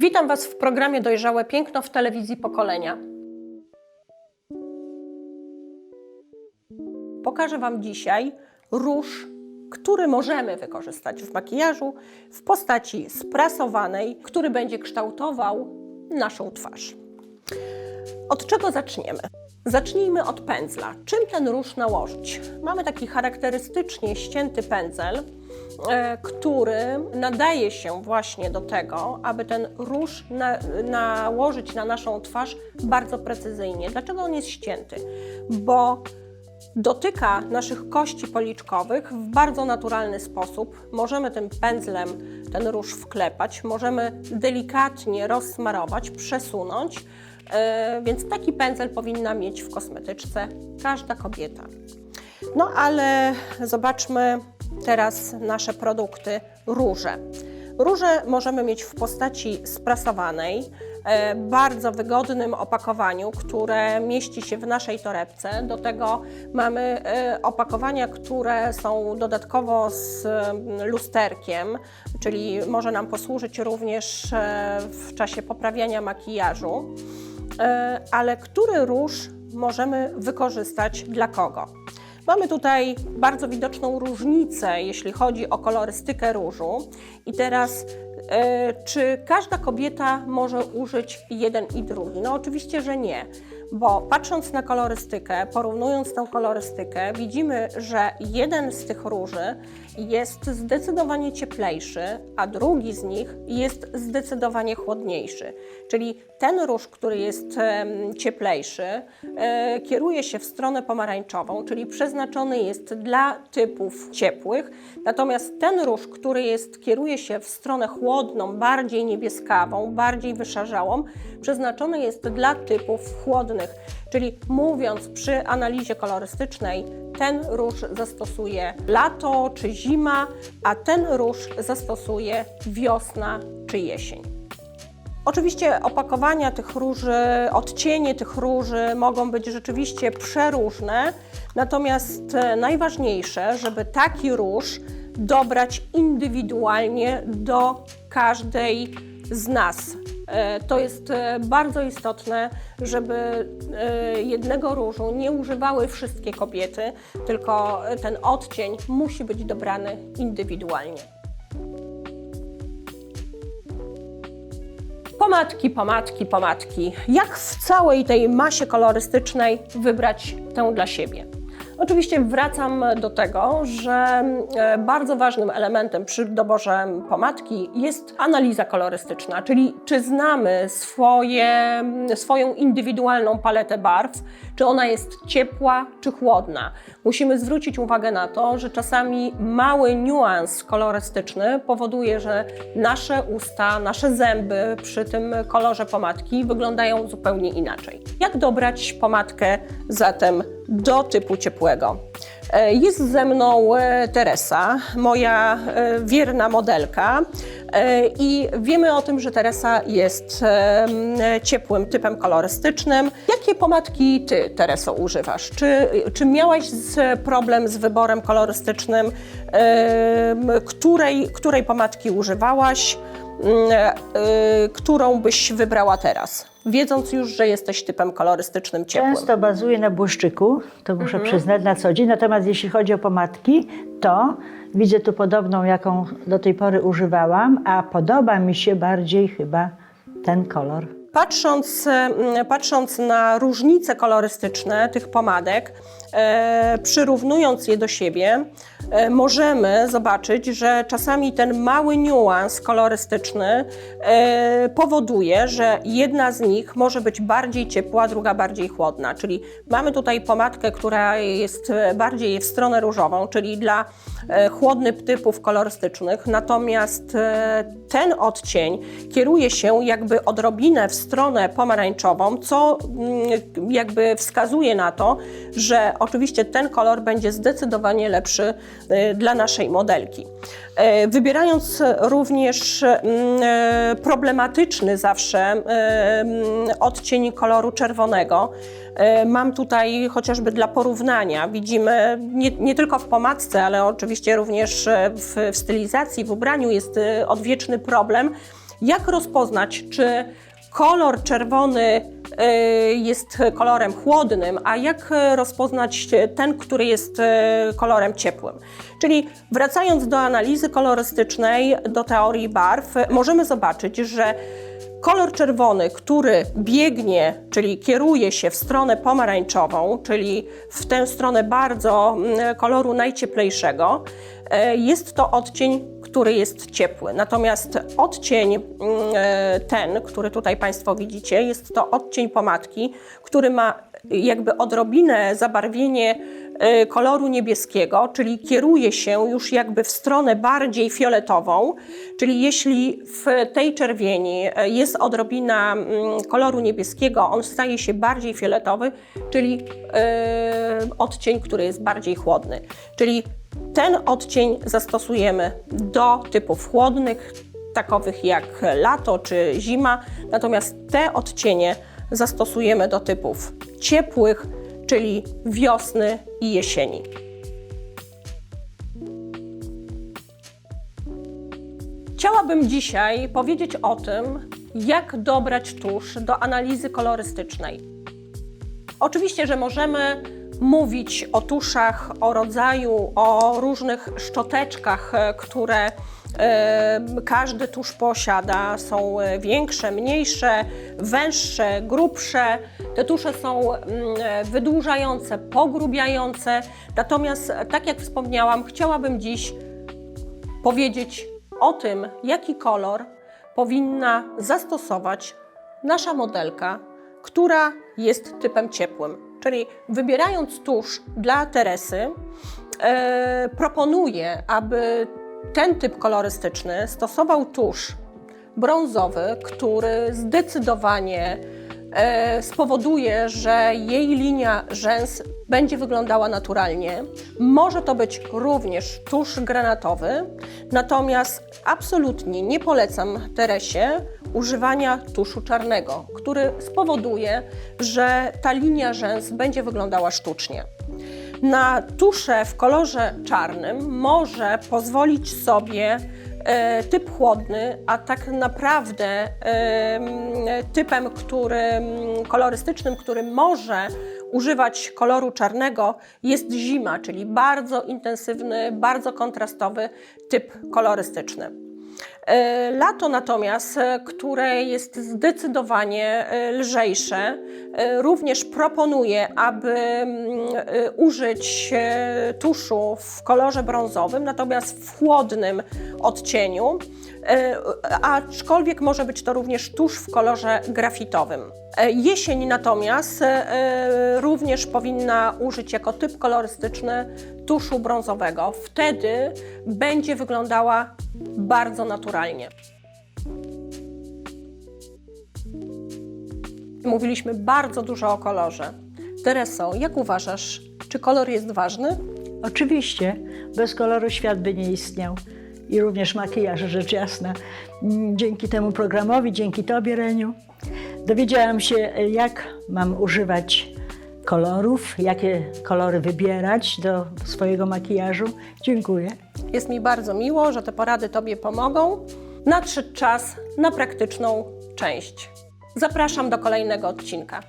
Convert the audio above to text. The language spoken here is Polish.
Witam Was w programie Dojrzałe Piękno w telewizji Pokolenia. Pokażę Wam dzisiaj róż, który możemy wykorzystać w makijażu w postaci sprasowanej, który będzie kształtował naszą twarz. Od czego zaczniemy? Zacznijmy od pędzla. Czym ten róż nałożyć? Mamy taki charakterystycznie ścięty pędzel, który nadaje się właśnie do tego, aby ten róż na, nałożyć na naszą twarz bardzo precyzyjnie. Dlaczego on jest ścięty? Bo dotyka naszych kości policzkowych w bardzo naturalny sposób. Możemy tym pędzlem ten róż wklepać, możemy delikatnie rozsmarować, przesunąć, e, więc taki pędzel powinna mieć w kosmetyczce każda kobieta. No ale zobaczmy teraz nasze produkty róże. Róże możemy mieć w postaci sprasowanej, e, bardzo wygodnym opakowaniu, które mieści się w naszej torebce. Do tego mamy e, opakowania, które są dodatkowo z mm, lusterkiem, czyli może nam posłużyć również e, w czasie poprawiania makijażu. Ale który róż możemy wykorzystać dla kogo? Mamy tutaj bardzo widoczną różnicę, jeśli chodzi o kolorystykę różu. I teraz, e, czy każda kobieta może użyć jeden i drugi? No oczywiście, że nie, bo patrząc na kolorystykę, porównując tą kolorystykę, widzimy, że jeden z tych róży jest zdecydowanie cieplejszy, a drugi z nich jest zdecydowanie chłodniejszy. Czyli ten róż, który jest cieplejszy, e, kieruje się w stronę pomarańczową, czyli przeznaczony jest dla typów ciepłych, natomiast ten róż, który jest, kieruje się w stronę chłodną, bardziej niebieskawą, bardziej wyszarzałą, przeznaczony jest dla typów chłodnych. Czyli mówiąc przy analizie kolorystycznej, ten róż zastosuje lato czy zima, a ten róż zastosuje wiosna czy jesień. Oczywiście opakowania tych róży, odcienie tych róży mogą być rzeczywiście przeróżne, natomiast e, najważniejsze, żeby taki róż dobrać indywidualnie do każdej z nas. E, To jest e, bardzo istotne, żeby e, jednego różu nie używały wszystkie kobiety, tylko ten odcień musi być dobrany indywidualnie. Pomadki, pomadki, pomadki. Jak w całej tej masie kolorystycznej wybrać tę dla siebie? Oczywiście wracam do tego, że e, bardzo ważnym elementem przy doborze pomadki jest analiza kolorystyczna, czyli czy znamy swoje, swoją indywidualną paletę barw, czy ona jest ciepła, czy chłodna. Musimy zwrócić uwagę na to, że czasami mały niuans kolorystyczny powoduje, że nasze usta, nasze zęby przy tym kolorze pomadki wyglądają zupełnie inaczej. Jak dobrać pomadkę zatem do typu ciepłego? E, Jest ze mną e, Teresa, moja e, wierna modelka. E, I wiemy o tym, że Teresa jest ciepłym typem kolorystycznym. Jakie pomadki ty, Tereso, używasz? Czy, czy miałaś problem z wyborem kolorystycznym? Której, której pomadki używałaś? Mm, e, Którą byś wybrała teraz? Wiedząc już, że jesteś typem kolorystycznym ciepłym. Często bazuję na błyszczyku, to muszę przyznać na co dzień. Natomiast jeśli chodzi o pomadki, to widzę tu podobną, jaką do tej pory używałam, a podoba mi się bardziej chyba ten kolor. Patrząc, mm, patrząc na różnice kolorystyczne tych pomadek, e, przyrównując je do siebie, e, możemy zobaczyć, że czasami ten mały niuans kolorystyczny e, powoduje, że jedna z nich może być bardziej ciepła, druga bardziej chłodna. Czyli mamy tutaj pomadkę, która jest bardziej w stronę różową, czyli dla e, chłodnych typów kolorystycznych, natomiast e, ten odcień kieruje się jakby odrobinę w stronę pomarańczową, co mm, jakby wskazuje na to, że oczywiście ten kolor będzie zdecydowanie lepszy e, dla naszej modelki. E, Wybierając również mm, e, problematyczny zawsze mm, odcień koloru czerwonego, mam tutaj chociażby dla porównania, widzimy nie, nie tylko w pomadce, ale oczywiście również w, w stylizacji, w ubraniu jest odwieczny problem, jak rozpoznać, czy kolor czerwony jest kolorem chłodnym, a jak e, rozpoznać ten, który jest e, kolorem ciepłym. Czyli wracając do analizy kolorystycznej, do teorii barw, możemy zobaczyć, że Kolor czerwony, który biegnie, czyli kieruje się w stronę pomarańczową, czyli w tę stronę bardzo mm, koloru najcieplejszego, e, jest to odcień, który jest ciepły. Natomiast odcień mm, e, ten, który tutaj Państwo widzicie, jest to odcień pomadki, który ma jakby odrobinę zabarwienie e, koloru niebieskiego, czyli kieruje się już jakby w stronę bardziej fioletową, czyli jeśli w tej czerwieni e, jest odrobina mm, koloru niebieskiego, on staje się bardziej fioletowy, czyli e, odcień, który jest bardziej chłodny. Czyli ten odcień zastosujemy do typów chłodnych, takowych jak lato czy zima, natomiast te odcienie zastosujemy do typów ciepłych, czyli wiosny i jesieni. Chciałabym dzisiaj powiedzieć o tym, jak dobrać tusz do analizy kolorystycznej. Oczywiście, że możemy mówić o tuszach, o rodzaju, o różnych szczoteczkach, e, które e, każdy tusz posiada. Są e, większe, mniejsze, węższe, grubsze. Te tusze są mm, wydłużające, pogrubiające. Natomiast, tak jak wspomniałam, chciałabym dziś powiedzieć o tym, jaki kolor powinna zastosować nasza modelka, która jest typem ciepłym. Czyli wybierając tusz dla Teresy, e, proponuję, aby ten typ kolorystyczny stosował tusz brązowy, który zdecydowanie e, spowoduje, że jej linia rzęs będzie wyglądała naturalnie. Może to być również tusz granatowy, natomiast absolutnie nie polecam Teresie używania tuszu czarnego, który spowoduje, że ta linia rzęs będzie wyglądała sztucznie. Na tusze w kolorze czarnym może pozwolić sobie e, typ chłodny, a tak naprawdę typem którym, kolorystycznym, który może używać koloru czarnego jest zima, czyli bardzo intensywny, bardzo kontrastowy typ kolorystyczny. E, Lato natomiast, e, które jest zdecydowanie e, lżejsze, również proponuję, aby mm, użyć tuszu w kolorze brązowym, natomiast w chłodnym odcieniu, aczkolwiek może być to również tusz w kolorze grafitowym. E, Jesień natomiast e, również powinna użyć jako typ kolorystyczny tuszu brązowego. Wtedy będzie wyglądała bardzo naturalnie. Mówiliśmy bardzo dużo o kolorze. Tereso, jak uważasz, czy kolor jest ważny? Oczywiście, bez koloru świat by nie istniał. I również makijaż, rzecz jasna. Dzięki temu programowi, dzięki Tobie, Reniu, dowiedziałam się, jak mam używać kolorów, jakie kolory wybierać do swojego makijażu. Dziękuję. Jest mi bardzo miło, że te porady Tobie pomogą. Nadszedł czas na praktyczną część. Zapraszam do kolejnego odcinka.